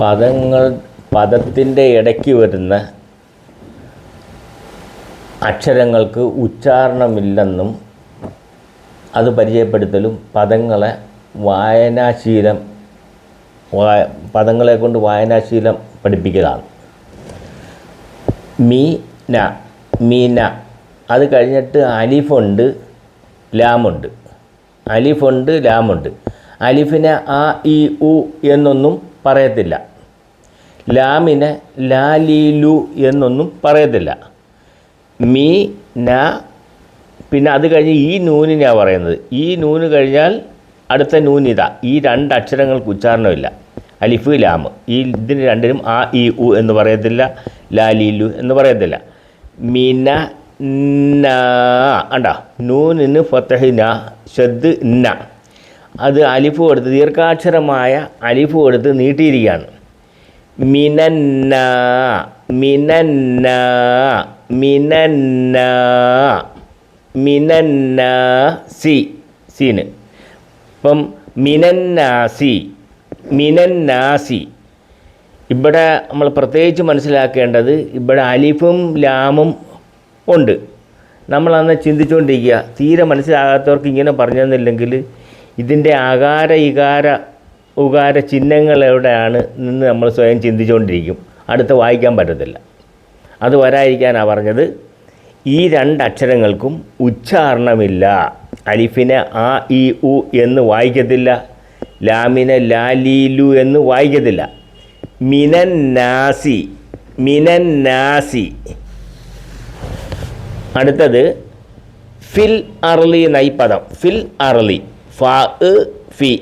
പദങ്ങൾ പദത്തിന്റെ ഇടയ്ക്ക് വരുന്ന അക്ഷരങ്ങൾക്ക് ഉച്ചാരണമില്ലെന്നും അത് പരിചയപ്പെടുത്തലും പദങ്ങളെ വായനാശീലം പദങ്ങളെ കൊണ്ട് വായനാശീലം പഠിപ്പിക്കലാണ്. മീന മീന അത് കഴിഞ്ഞിട്ട് അലിഫുണ്ട് ലാമുണ്ട്. അലിഫുണ്ട് ലാമുണ്ട്. അലിഫിനെ ആ ഇ ഉ എന്നൊന്നും പറയത്തില്ല. ലാമിനെ ലാലീലു എന്നൊന്നും പറയത്തില്ല. മീ ന പിന്നെ അത് കഴിഞ്ഞ് ഈ നൂനിനാണ് പറയുന്നത്. ഈ നൂന് കഴിഞ്ഞാൽ അടുത്ത നൂനിത ഈ രണ്ട് അക്ഷരങ്ങൾക്ക് ഉച്ചാരണമില്ല അലിഫ് ലാം. ഈ ഇതിന് രണ്ടിനും ആ ഇ ഉ എന്ന് പറയത്തില്ല. ലാലീലു എന്ന് പറയത്തില്ല. മിന ന അണ്ട നൂനിന് ഫത്തഹിന ഷദ് ന. അത് അലിഫ് കൊടുത്ത് ദീർഘാക്ഷരമായ അലിഫ് കൊടുത്ത് നീട്ടിയിരിക്കുകയാണ്. മിനന്ന മിനന്ന മിനന്ന മിനന്ന സി സീന്. ഇപ്പം മിനന്നാസി മിനന്നാസി ഇവിടെ നമ്മൾ പ്രത്യേകിച്ച് മനസ്സിലാക്കേണ്ടത് ഇവിടെ അലിഫും ലാമും ഉണ്ട്. നമ്മൾ അന്ന് ചിന്തിച്ചുകൊണ്ടിരിക്കുക തീരെ മനസ്സിലാകാത്തവർക്ക് ഇങ്ങനെ പറഞ്ഞു തന്നില്ലെങ്കിൽ ഇതിന്റെ ആകാര ഇകാര ഉകാര ചിഹ്നങ്ങൾ എവിടെയാണ് നിന്ന് നമ്മൾ സ്വയം ചിന്തിച്ചുകൊണ്ടിരിക്കും. അടുത്ത് വായിക്കാൻ പറ്റത്തില്ല. അത് വരാതിരിക്കാനാണ് പറഞ്ഞത്. ഈ രണ്ട് അക്ഷരങ്ങൾക്കും ഉച്ചാരണമില്ല. അലിഫിനെ ആ ഇ ഉ എന്ന് വായിക്കത്തില്ല. ലാമിനെ ലാലീലു എന്ന് വായിക്കത്തില്ല. മിനൻ നാസി മിനൻ നാസി. അടുത്തത് ഫിൽ അർലി എന്നീ പദം. ഫിൽ അർലി ഫ ഫി.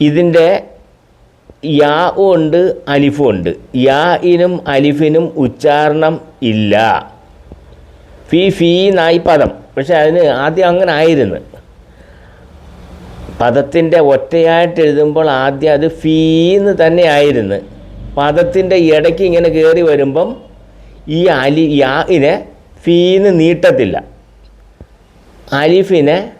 ഇതിന്റെ യാ ഉണ്ട് അലിഫും ഉണ്ട്. യാ ഇനും അലിഫിനും ഉച്ചാരണം ഇല്ല. ഫി ഫീ നായി പദം. പക്ഷെ അതിന് ആദ്യം അങ്ങനെ ആയിരുന്നു. പദത്തിന്റെ ഒറ്റയായിട്ട് എഴുതുമ്പോൾ ആദ്യം അത് ഫീന്ന് തന്നെ ആയിരുന്നു. പദത്തിന്റെ ഇടയ്ക്ക് ഇങ്ങനെ കയറി വരുമ്പം ഈ അലി യാ ഇനെ ഫീന്ന് നീട്ടത്തില്ല. അലിഫിനെ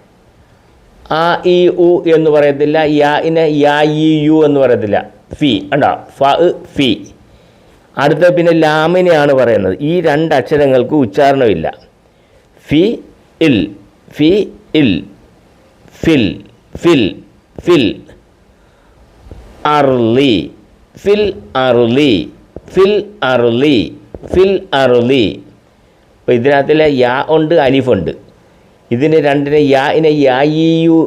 ആ ഇ ഉ എന്ന് പറയത്തില്ല യാ യാഇനെ യാ ഇ യു എന്ന് പറയത്തില്ല. ഫി ഉണ്ടോ ഫ ഫി. അടുത്ത പിന്നെ ലാമിനെയാണ് പറയുന്നത്. ഈ രണ്ട് അക്ഷരങ്ങൾക്ക് ഉച്ചാരണമില്ല ഫി ഇൽ. ഫി ഇൽ. ഫിൽ. ഫിൽ. ഫിൽ. അർലി. ഫിൽ അർലി. ഫിൽ അർലി. ഫിൽ അർലി. അപ്പോൾ ഇതിനകത്തിലെ യാ ഉണ്ട് അലിഫുണ്ട് ഇതിന് രണ്ടിനെ യാഇനെ യാ ഇ യു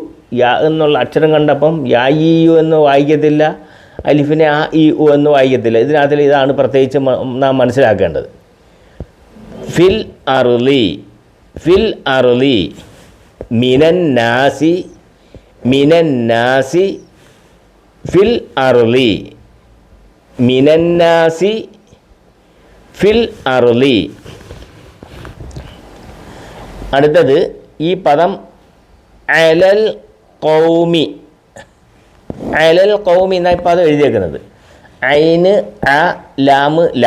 എന്നുള്ള അക്ഷരം കണ്ടപ്പം യാ ഇ യു എന്ന് വായിക്കത്തില്ല അലിഫിനെ ആ ഇ ഉ എന്ന് വായിക്കത്തില്ല. ഇതിനകത്തിൽ ഇതാണ് പ്രത്യേകിച്ച് നാം മനസ്സിലാക്കേണ്ടത്. ഫിൽ അറുലി ഫിൽ അറുലി മിനൻ നാസി മിനൻ നാസി ഫിൽ അറുലി മിനൻ നാസി ഫിൽ അറുലി അടുത്തത് ഈ പദം അലൽ കൗമി അലൽ കൗമി എന്നാണ് ഈ പദം എഴുതിയേക്കുന്നത്. ഐന് അ ലാമ് ല.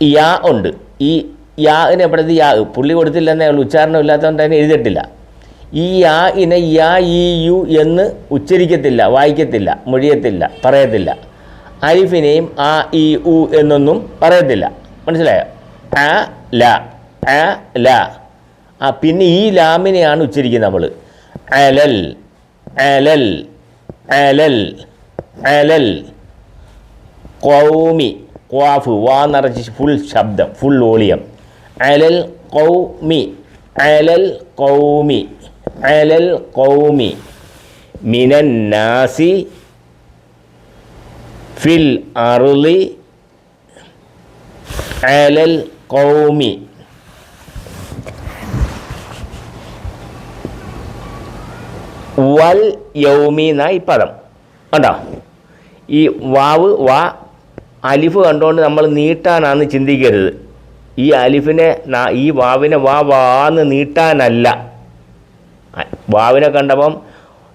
യാ ഉണ്ട്. ഈ യാന് എപ്പോഴത്തെ യാ പുള്ളി കൊടുത്തില്ലെന്നേ ഉള്ളൂ. ഉച്ചാരണം ഇല്ലാത്തതുകൊണ്ട് അതിനെ എഴുതിയിട്ടില്ല. ഈ യാ ഇനെ യാ ഈ യു എന്ന് ഉച്ചരിക്കത്തില്ല വായിക്കത്തില്ല മൊഴിയത്തില്ല പറയത്തില്ല. അരിഫിനെയും ആ ഇ ഉ എന്നൊന്നും പറയത്തില്ല. മനസ്സിലായോ? ആ ല. ആ ല. ആ പിന്നെ ഈ ലാമിനെയാണ് ഉച്ചരിക്കുന്നത് നമ്മൾ അലൽ അലൽ അലൽ അലൽ. കൗമി ക്വാഫ് വാ നിറച്ച് ഫുൾ ശബ്ദം ഫുൾ വോളിയം. അലൽ കൗമി അലൽ കൗമി അലൽ കൗമി മിനന്നാസി ഫിൽ അറുളി അലൽ കൗമി വൽ യൗമി എന്ന ഈ പദം. കണ്ടോ? ഈ വാവ് വ അലിഫ് കണ്ടുകൊണ്ട് നമ്മൾ നീട്ടാനാണ് ചിന്തിക്കരുത്. ഈ അലിഫിനെ ഈ വാവിനെ വാ വാന്ന് നീട്ടാനല്ല. വാവിനെ കണ്ടപ്പം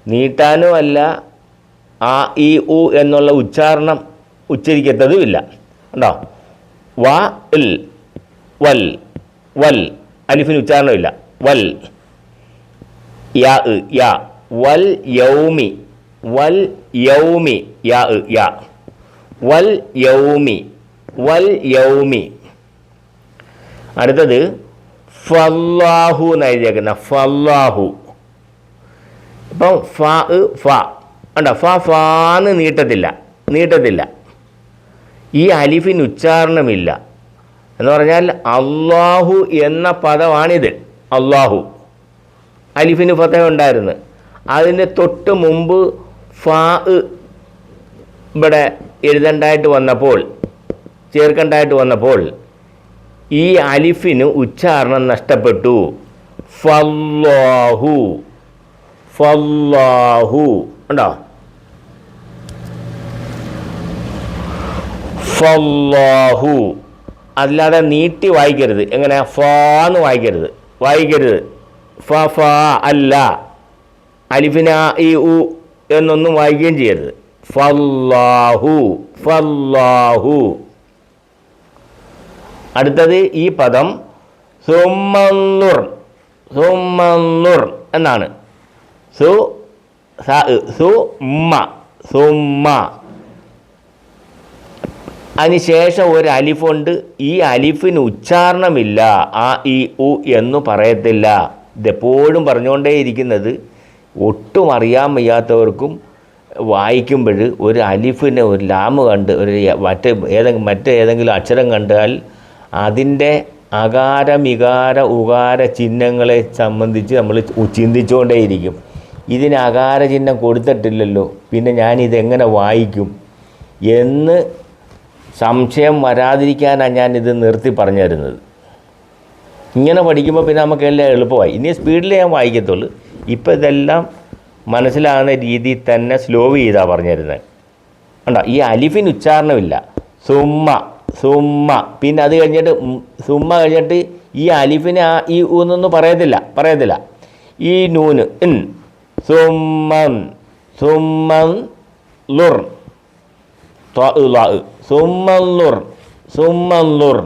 നീട്ടാനും അല്ല ആ ഇ ഉ എന്നുള്ള ഉച്ചാരണം ഉച്ചരിക്കത്തതുമില്ല. കണ്ടോ? വാ ഇൽ വൽ വൽ അലിഫിന് ഉച്ചാരണമില്ല. വൽ യാ യാ. വൽ യൗമി വൽ യൗമി യാ യാ. വൽ യൗമി വൽ യൗമി. അടുത്തത് ഫല്ലാഹു എന്ന് എഴുതിയേക്കുന്ന? ഫല്ലാഹു. ഇപ്പം ഫ ഫ. അണ്ട ഫ ഫാന്ന് നീട്ടത്തില്ല. നീട്ടത്തില്ല. ഈ അലിഫിന് ഉച്ചാരണമില്ല. എന്ന് പറഞ്ഞാൽ അള്ളാഹു എന്ന പദമാണിത്. അള്ളാഹു അലിഫിന് ഫതഹ ഉണ്ടായിരുന്നു. അതിന് തൊട്ട് മുമ്പ് ഫാ ഇവിടെ എഴുതണ്ടായിട്ട് വന്നപ്പോൾ ചേർക്കണ്ടായിട്ട് വന്നപ്പോൾ ഈ അലിഫിന് ഉച്ചാരണം നഷ്ടപ്പെട്ടു. ഫല്ലാഹു ഫല്ലാഹു ഉണ്ടോ ഫല്ലാഹു. അല്ലാതെ നീട്ടി വായിക്കരുത്. എങ്ങനെ? ഫാന്ന് വായിക്കരുത്. വായിക്കരുത്. ഫ ഫ അല്ല. അലിഫിന ഈ ഉ എന്നൊന്നും വായിക്കുകയും ചെയ്യരുത്. ഫല്ലാഹു ഫല്ലാഹു. അടുത്തത് ഈ പദം സുമന്നുർ സുമന്നുർ എന്നാണ്. സു സുമ സുമ അതിനുശേഷം ഒരു അലിഫുണ്ട്. ഈ അലിഫിന് ഉച്ചാരണമില്ല. ആ ഇ ഉ എന്ന് പറയത്തില്ല. ഇതെപ്പോഴും പറഞ്ഞുകൊണ്ടേയിരിക്കുന്നത് ഒട്ടും അറിയാൻ വയ്യാത്തവർക്കും വായിക്കുമ്പോൾ ഒരു അലിഫിനെ ഒരു ലാമ് കണ്ട് ഒരു മറ്റ് ഏതെങ്കിലും മറ്റേതെങ്കിലും അക്ഷരം കണ്ടാൽ അതിന്റെ അകാര മികാര ഉകാര ചിഹ്നങ്ങളെ സംബന്ധിച്ച് നമ്മൾ ചിന്തിച്ചുകൊണ്ടേയിരിക്കും. ഇതിന് അകാര ചിഹ്നം കൊടുത്തിട്ടില്ലല്ലോ പിന്നെ ഞാൻ ഞാനിതെങ്ങനെ വായിക്കും? എന്ന് സംശയം വരാതിരിക്കാനാണ് ഞാൻ ഇത് നിർത്തി പറഞ്ഞു തരുന്നത് ഇങ്ങനെ പഠിക്കുമ്പോൾ പിന്നെ നമുക്ക് എല്ലാം എളുപ്പമായി. ഇനി സ്പീഡിൽ ഞാൻ വായിക്കത്തുള്ളൂ. ഇപ്പം ഇതെല്ലാം മനസ്സിലാകുന്ന രീതിയിൽ തന്നെ സ്ലോ ചെയ്താണ് പറഞ്ഞു തരുന്നത് ഉണ്ടോ ഈ അലിഫിന് ഉച്ചാരണമില്ല. സുമ്മ സുമ്മ. പിന്നെ അത് കഴിഞ്ഞിട്ട് സുമ്മ കഴിഞ്ഞിട്ട് ഈ അലിഫിന് ആ ഈ ഊന്നൊന്നും പറയത്തില്ല പറയത്തില്ല. ഈ നൂന് ഇൻ സുമ്മൻ സുമ്മൻ ലുർ. ഇ. സുമ്മൻലുർ സുമ്മൻലുർ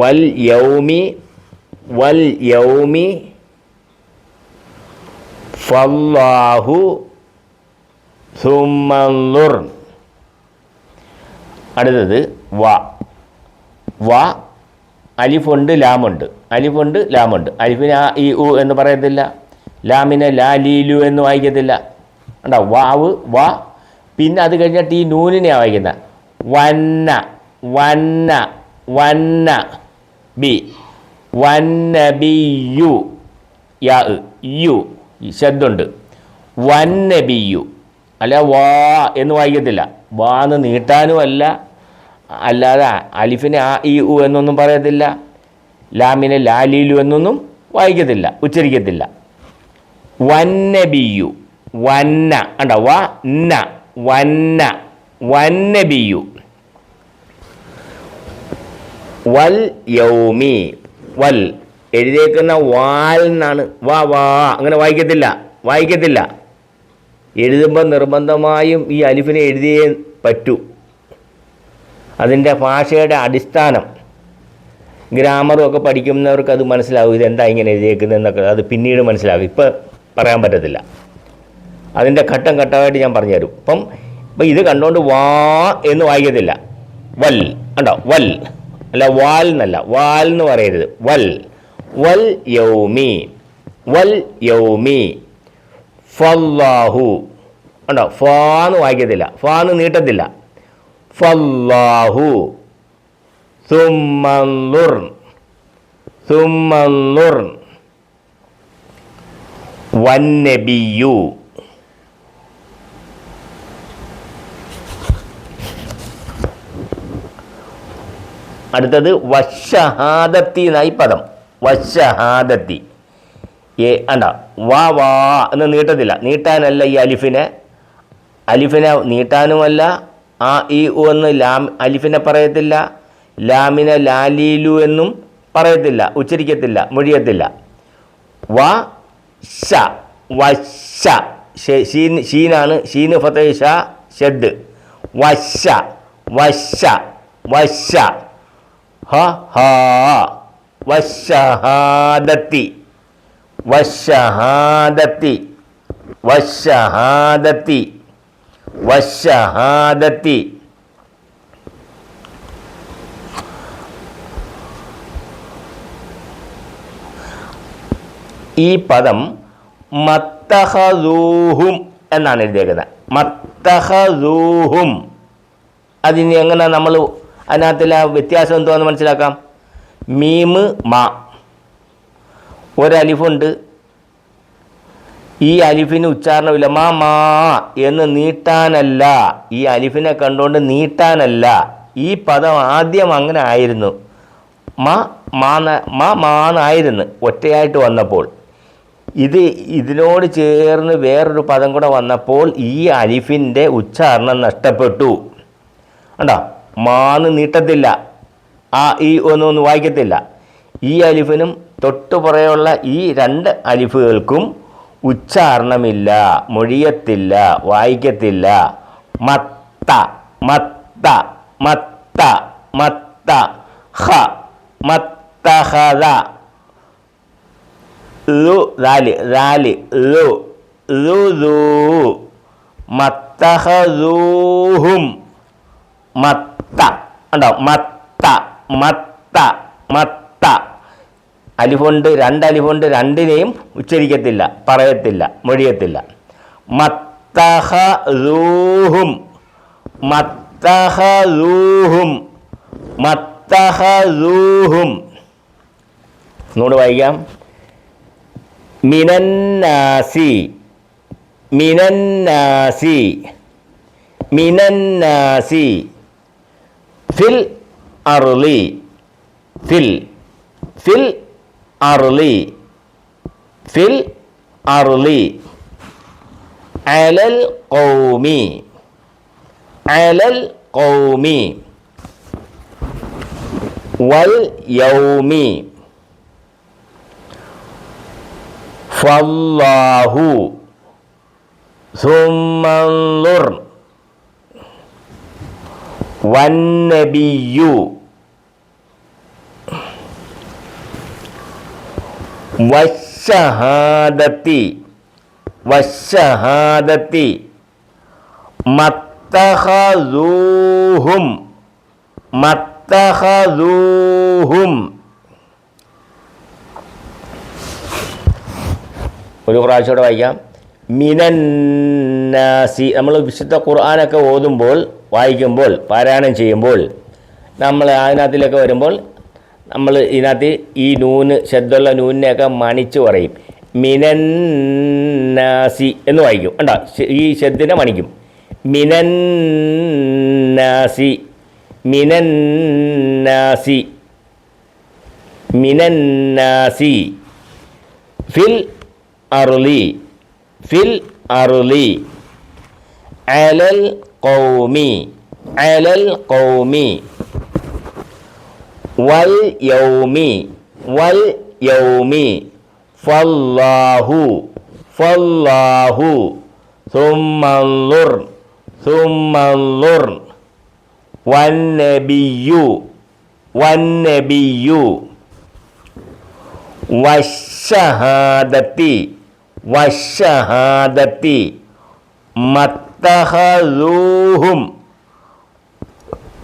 വൽ യൗമി വൽ യൗമി ഫല്ലാഹു സുമ്മൻലുർ അടുത്തത് വ. വ അലിഫുണ്ട് ലാമുണ്ട് അലിഫുണ്ട് ലാമുണ്ട് അലിഫിന് ആ ഇ ഉ എന്ന് പറയത്തില്ല. ലാമിനെ ലാ ലീലു എന്ന് വായിക്കത്തില്ല. ഉണ്ടോ വാവ് വ. പിന്നെ അത് കഴിഞ്ഞിട്ട് ഈ നൂനിനെയാണ് വായിക്കുന്നത് വന്ന വന്ന വന്ന ബി. വന്ന ബി യു യാ. ശബ്ദമുണ്ട്. വൻ നബിയു. അല്ല വാ എന്ന് വായിക്കത്തില്ല. വാ എന്ന് നീട്ടാനും അല്ല അല്ലാതെ അലിഫിനെ ആ ഇ ഉ എന്നൊന്നും പറയത്തില്ല. ലാമിനെ ലാലീലു എന്നൊന്നും വായിക്കത്തില്ല ഉച്ചരിക്കത്തില്ല. വന്നബിയു വന്ന അണ്ട വ ന വന്ന വന്നബിയു വൽ യൗമി വൽ എഴുതിയേക്കുന്ന വാൽ എന്നാണ്. വാ വാ അങ്ങനെ വായിക്കത്തില്ല വായിക്കത്തില്ല. എഴുതുമ്പോൾ നിർബന്ധമായും ഈ അലിഫിനെ എഴുതിയേ പറ്റൂ. അതിന്റെ ഭാഷയുടെ അടിസ്ഥാനം. ഗ്രാമറും ഒക്കെ പഠിക്കുന്നവർക്ക് അത് മനസ്സിലാവും ഇതെന്താ ഇങ്ങനെ എഴുതിയേക്കുന്നതെന്നൊക്കെ അത് പിന്നീട് മനസ്സിലാവും. ഇപ്പം പറയാൻ പറ്റത്തില്ല. അതിന്റെ ഘട്ടം ഘട്ടമായിട്ട് ഞാൻ പറഞ്ഞുതരും. അപ്പം ഇപ്പം ഇത് കണ്ടുകൊണ്ട് വാ എന്ന് വായിക്കത്തില്ല. വൽ ഉണ്ടോ വൽ. അല്ല വാൽ എന്നല്ല. വാൽ എന്ന് പറയരുത്. വൽ. വൽ യൗമി വൽ യൗമി ഫല്ലാഹു. ഉണ്ടോ ഫാന്ന് വായിക്കത്തില്ല. ഫാന്ന് നീട്ടത്തില്ല. ഫല്ലാഹു. സുമ്മന്നുർ സുമ്മന്നുർ വന്നബിയു അടുത്തത് വശഹാദത്തി എന്നായി പദം. വശഹാദത്തി. ഏ അണ്ട വാ വാ എന്ന് നീട്ടത്തില്ല. നീട്ടാനല്ല ഈ അലിഫിനെ. അലിഫിനെ നീട്ടാനുമല്ല. ആ ഇ ഉ എന്ന് ലാം അലിഫിനെ പറയത്തില്ല. ലാമിനെ ലാലീലു എന്നും പറയത്തില്ല. ഉച്ചരിക്കത്തില്ല. മൊഴിയത്തില്ല. വ ഷ വശ. Sheen ഷീനാണ് ഷീന് ഫത്തേഷ shed. വശ വശ വശ. ഹ ഹ. വശഹാദത്തി. വശഹാദത്തി. വശഹാദത്തി. വശഹാദത്തി. ഈ പദം മത്തഹദൂഹും എന്നാണ് എഴുതിയേക്കുന്നത്. മത്തഹദൂഹും. അതിന് എങ്ങനെ നമ്മൾ അതിനകത്തുള്ള വ്യത്യാസം എന്തുവാന്ന് മനസ്സിലാക്കാം? മീമ് മാ. ഒരലിഫുണ്ട്. ഈ അലിഫിന് ഉച്ചാരണമില്ല. മാ മാ എന്ന് നീട്ടാനല്ല. ഈ അലിഫിനെ കണ്ടുകൊണ്ട് നീട്ടാനല്ല. ഈ പദം ആദ്യം അങ്ങനെ ആയിരുന്നു. മാ മാന്ന മാ മാന്നായിരുന്നു ഒറ്റയായിട്ട് വന്നപ്പോൾ. ഇത് ഇതിനോട് ചേർന്ന് വേറൊരു പദം കൂടെ വന്നപ്പോൾ ഈ അലിഫിന്റെ ഉച്ചാരണം നഷ്ടപ്പെട്ടു. കണ്ടോ? മാന്ന് നീട്ടത്തില്ല. ആ ഈ ഒന്നും ഒന്നും വായിക്കത്തില്ല. ഈ അലിഫിനും തൊട്ടു പുറയുള്ള ഈ രണ്ട് അലിഫുകൾക്കും ഉച്ചാരണമില്ല മൊഴിയത്തില്ല വായിക്കത്തില്ല. മത്ത മത്ത മത്ത മത്ത ഹ മത്തഹദ ലു ദാൽ ദാൽ ലു ലു ലൂ മത്തഹദൂഹും മത്ത ഉണ്ടോ മത്ത മത്ത മത്ത. അലിഫുണ്ട് രണ്ട് അലിഫുണ്ട് രണ്ടിനെയും ഉച്ചരിക്കത്തില്ല പറയത്തില്ല മൊഴിയത്തില്ല. മത്തഹൂഹും മത്തഹൂഹും മത്തഹൂഹും ഒന്നുകൂടെ വായിക്കാം. മിനന്നാസി മിനന്നാസി മിനന്നാസി. ഫിൽ അർലി ഫിൽ ഫിൽ അർലി ഫിൽ അർലി അലൽ കൗമി അലൽ കൗമി വൽ യൗമി ഫല്ലാഹു സുമന്ലുർ വന്നബിയു വശഹാദത്തി വശഹാദത്തി മത്തഹൂഹും മത്തഹൂഹും ഒരു പ്രാവശ്യം കൂടെ വായിക്കാം. മിനന്നാസി നമ്മൾ വിശുദ്ധ ഖുർആാനൊക്കെ ഓതുമ്പോൾ വായിക്കുമ്പോൾ പാരായണം ചെയ്യുമ്പോൾ നമ്മൾ അതിനകത്തിലൊക്കെ വരുമ്പോൾ നമ്മൾ ഇതിനകത്ത് ഈ നൂന് ശബ്ദമുള്ള നൂനിനെയൊക്കെ മണിച്ച് പറയും. മിനന്നാസി എന്ന് വായിക്കും. ഉണ്ടോ ഈ ശബ്ദിനെ മണിക്കും. മിനന്നാസി മിനന്നാസി മിനന്നാസി ഫിൽ അർലി ഫിൽ അർലി അലൽ കൗമി അലൽ കൗമി വൽ യൗമി വൽ യൗമി ഫല്ലാഹു ഫല്ലാഹു സുമ്മൻലുർ സുമ്മൻലുർ വന്നബിയു വന്നബിയു വശഹാദത്തി വശഹാദത്തി മത്തഹൂഹും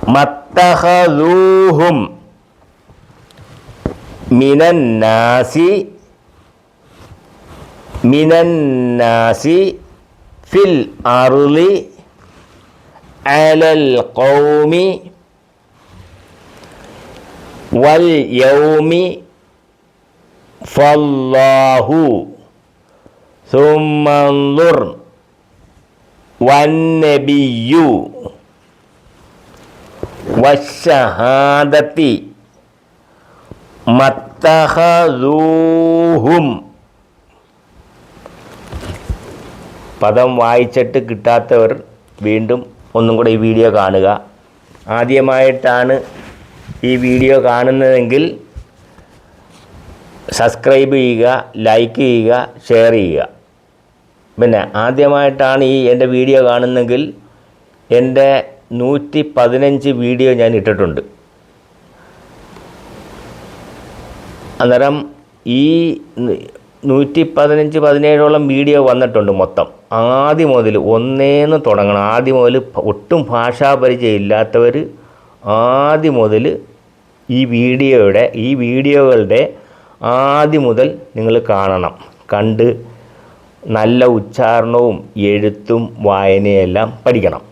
മത്തഹൂഹും മിനന്നാസി മിനന്നാസി ഫിൽ അർളി അലൽ ഖൗമി വൽ യൗമി ഫല്ലാഹു സുമന്ലുർ വന്നബിയു വശഹാദത്തി മത്തഹൂഹും പദം വായിച്ചിട്ട് കിട്ടാത്തവർ വീണ്ടും ഒന്നും കൂടെ ഈ വീഡിയോ കാണുക. ആദ്യമായിട്ടാണ് ഈ വീഡിയോ കാണുന്നതെങ്കിൽ സബ്സ്ക്രൈബ് ചെയ്യുക ലൈക്ക് ചെയ്യുക ഷെയർ ചെയ്യുക. പിന്നെ ആദ്യമായിട്ടാണ് ഈ എന്റെ വീഡിയോ കാണുന്നെങ്കിൽ എന്റെ നൂറ്റി പതിനഞ്ച് വീഡിയോ ഞാൻ ഇട്ടിട്ടുണ്ട്. അന്നേരം ഈ നൂറ്റി പതിനഞ്ച് പതിനേഴോളം വീഡിയോ വന്നിട്ടുണ്ട് മൊത്തം. ആദ്യം മുതൽ ഒന്നേന്ന് തുടങ്ങണം. ആദ്യം മുതൽ ഒട്ടും ഭാഷാപരിചയം ഇല്ലാത്തവർ ആദ്യം മുതൽ ഈ വീഡിയോയുടെ ഈ വീഡിയോകളുടെ ആദ്യം മുതൽ നിങ്ങൾ കാണണം. കണ്ട് നല്ല ഉച്ചാരണവും എഴുത്തും വായനയെല്ലാം പഠിക്കണം.